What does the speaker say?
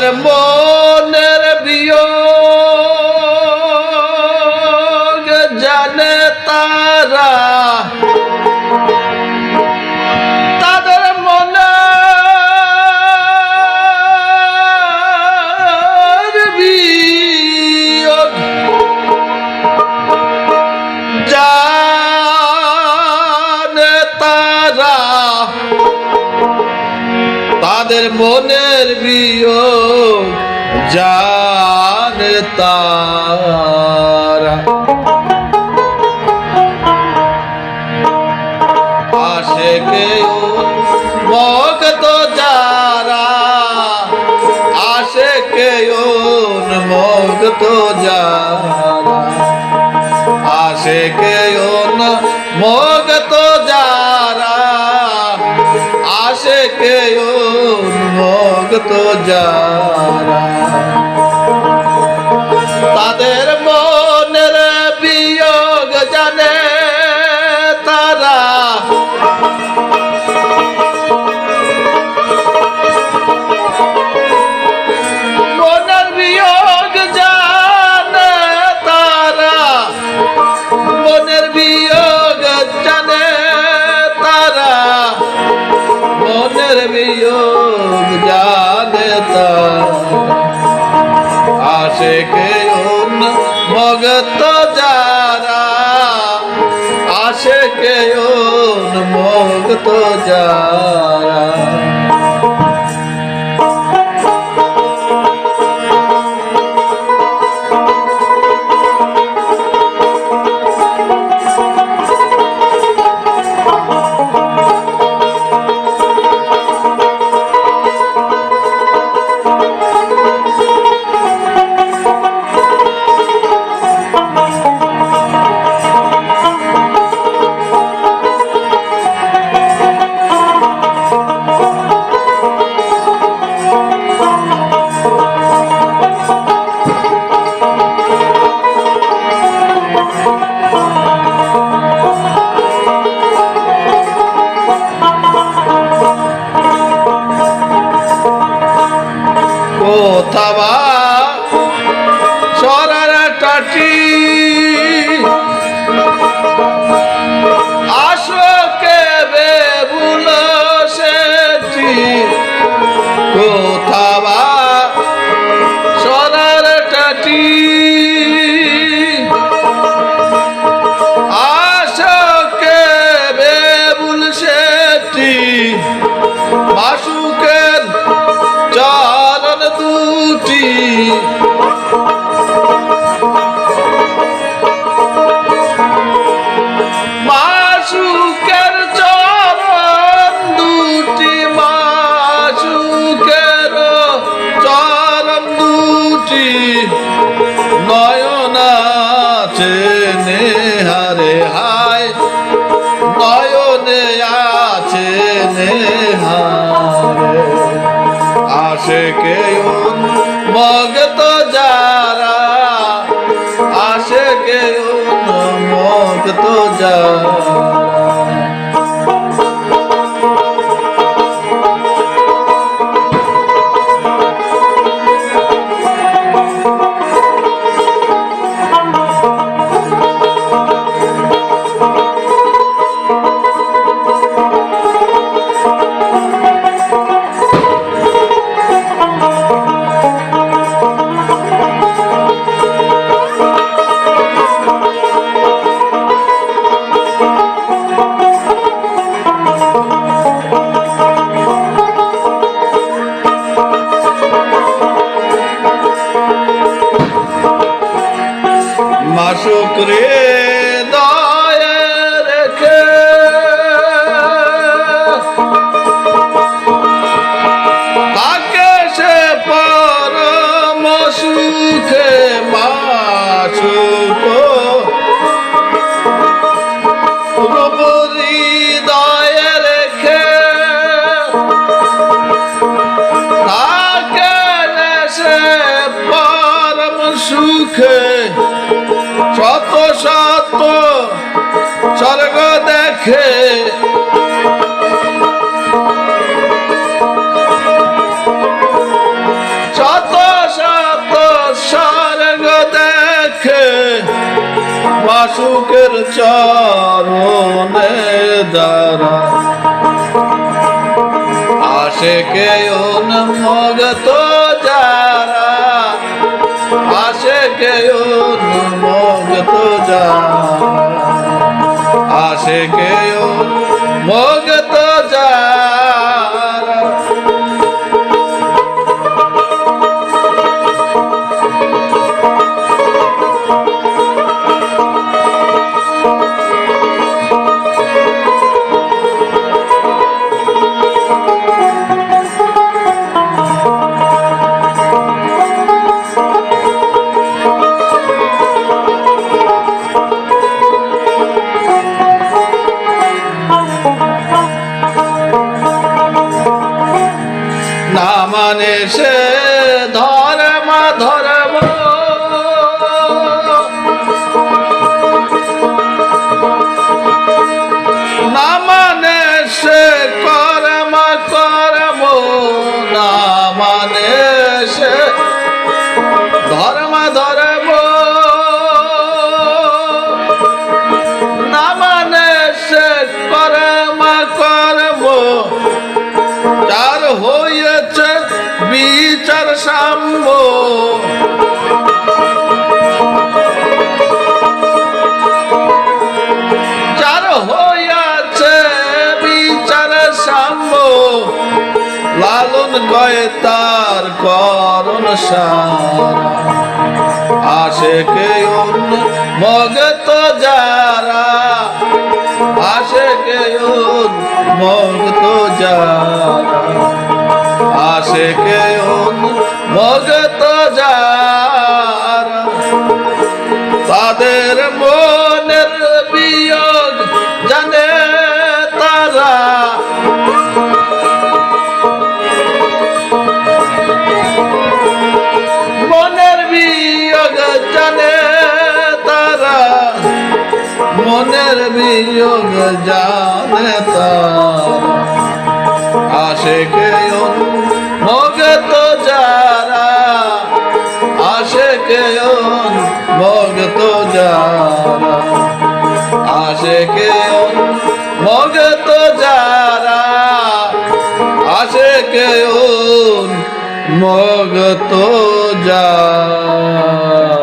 তাদের তাদের মনের বিয়োগ জানে তারা। আসে কেউ মগত যারা। আসে কেউ মগত যারা। যারা তাদের মনের বিয়োগ জানে তারা। মনের বিয়োগ জানে তারা। মনের বিয়োগ জানে তারা। মনের বিয়োগ মগত যারা আসে কেউ মগত যারা। Party. আসে কেউ। মগত যারা কেউ। মগত যারা। মাসুক রে দয়ে রেখে। তাকে সে পরম সুখে পরম সুখে দেখে শত শত স্বর্গ দেখে বাসুকের চরণে দ্বারা আসে কে অনুমগত যারা আসে কে অনুমগত যারা। আসে মগত উন্মগত কয়ে তার করণ আসে কে মগত যারা আসে কে মগত যারা। আসে কে মগত যারা। তাদের মনের বিয়োগ মনের বিয়োগ জানে আসে কে মগত যারা আসে কে মগত যারা আসে কে মগত যারা আসে কে মগত যারা।